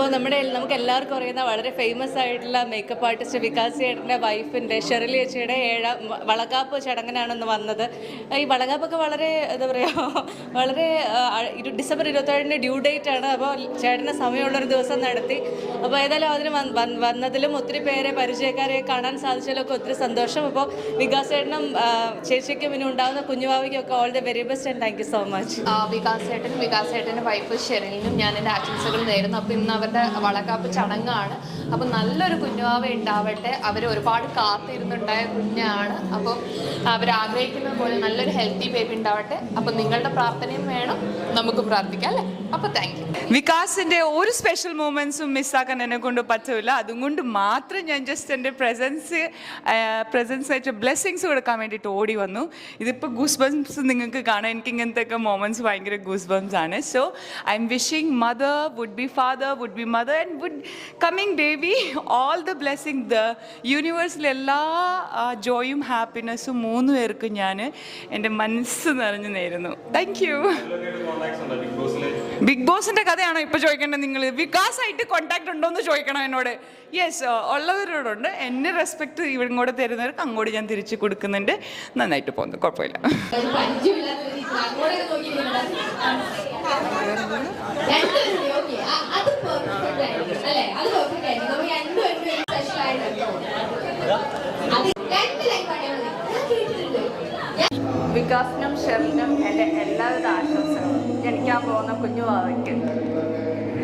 അപ്പോൾ നമ്മുടെ നമുക്ക് എല്ലാവർക്കും അറിയുന്ന വളരെ ഫേമസ് ആയിട്ടുള്ള മേക്കപ്പ് ആർട്ടിസ്റ്റ് വികാസ് ചേട്ടന്റെ വൈഫിന്റെ ഷെറിലി ചേച്ചിയുടെ ഏഴാം വളകാപ്പ് ചടങ്ങിനാണെന്ന് വന്നത്. ഈ വളകാപ്പൊക്കെ വളരെ എന്താ പറയുക വളരെ ഡിസംബർ ഇരുപത്തേഴിന്റെ ഡ്യൂ ഡേറ്റ് ആണ്. അപ്പോൾ ചേട്ടന്റെ സമയമുള്ളൊരു ദിവസം നടത്തി. അപ്പോൾ ഏതായാലും അതിന് വന്ന് വന്ന് വന്നതിലും ഒത്തിരി പേരെ പരിചയക്കാരെ കാണാൻ സാധിച്ചതിലൊക്കെ ഒത്തിരി സന്തോഷം. അപ്പോൾ വികാസ് ചേട്ടനും ചേച്ചിക്കും പിന്നെ ഉണ്ടാകുന്ന കുഞ്ഞുവാവിക്കും ഒക്കെ all the very best and thank you so much Vikas ചേട്ടനും വികാസ് ചേട്ടന്റെ വൈഫ് ഷെറിലിനും ഞാൻ എന്റെ ആശംസകൾ നേരുന്നു. അപ്പോൾ ഇന്ന് അവരുടെ വളകാപ്പ് ചടങ്ങാണ്. അപ്പം നല്ലൊരു കുഞ്ഞുവാവ ഉണ്ടാവട്ടെ. അവർ ഒരുപാട് കാത്തിരുന്നുണ്ടായ കുഞ്ഞാണ്. അപ്പം അവർ ആഗ്രഹിക്കുന്ന പോലെ നല്ലൊരു ഹെൽത്തി ബേബി ഉണ്ടാവട്ടെ. അപ്പം നിങ്ങളുടെ പ്രാർത്ഥനയും വേണം. നമുക്ക് പ്രാർത്ഥിക്കാം അല്ലേ? അപ്പോൾ താങ്ക് യു വികാസിന്റെ ഒരു സ്പെഷ്യൽ മൂമെന്റ്സും മിസ്സാക്കാൻ എന്നെ കൊണ്ട് പറ്റില്ല അതുകൊണ്ട് മാത്രം ഞാൻ ജസ്റ്റ് എന്റെ പ്രസൻസ് പ്രസൻസ് ആയിട്ട് ബ്ലെസ്സിങ്സ് കൊടുക്കാൻ വേണ്ടിയിട്ട് ഓടി വന്നു. ഇതിപ്പോൾ ഗൂസ് ബംസ് നിങ്ങൾക്ക് കാണാം. എനിക്ക് ഇങ്ങനത്തെ ഒക്കെ ഭയങ്കര ഗൂസ് ബംസ് ആണ്. So I'm wishing mother would be father would be mother and would coming baby all the blessing the യൂണിവേഴ്സിലെ എല്ലാ ജോയും ഹാപ്പിനെസ്സും മൂന്ന് പേർക്കും ഞാൻ എന്റെ മനസ്സ് നിറഞ്ഞു നേരുന്നു. താങ്ക് യു ബിഗ് ബോസിന്റെ കഥയാണോ ഇപ്പോൾ ചോദിക്കേണ്ടത് നിങ്ങൾ വികാസായിട്ട് കോണ്ടാക്ട് ഉണ്ടോ എന്ന് ചോദിക്കണം എന്നോട്. യെസ് ഉള്ളവരോടുണ്ട്. എന്നെ റെസ്പെക്ട് ഇങ്ങോട്ട് തരുന്നവർക്ക് അങ്ങോട്ട് ഞാൻ തിരിച്ചു കൊടുക്കുന്നുണ്ട്. നന്നായിട്ട് പോകുന്നു. കുഴപ്പമില്ല. വികാസിനും ഷെറിനും എന്റെ എല്ലാവിധ ആശംസകളും. ജനിക്കാൻ പോകുന്ന കുഞ്ഞു വാവയ്ക്ക്.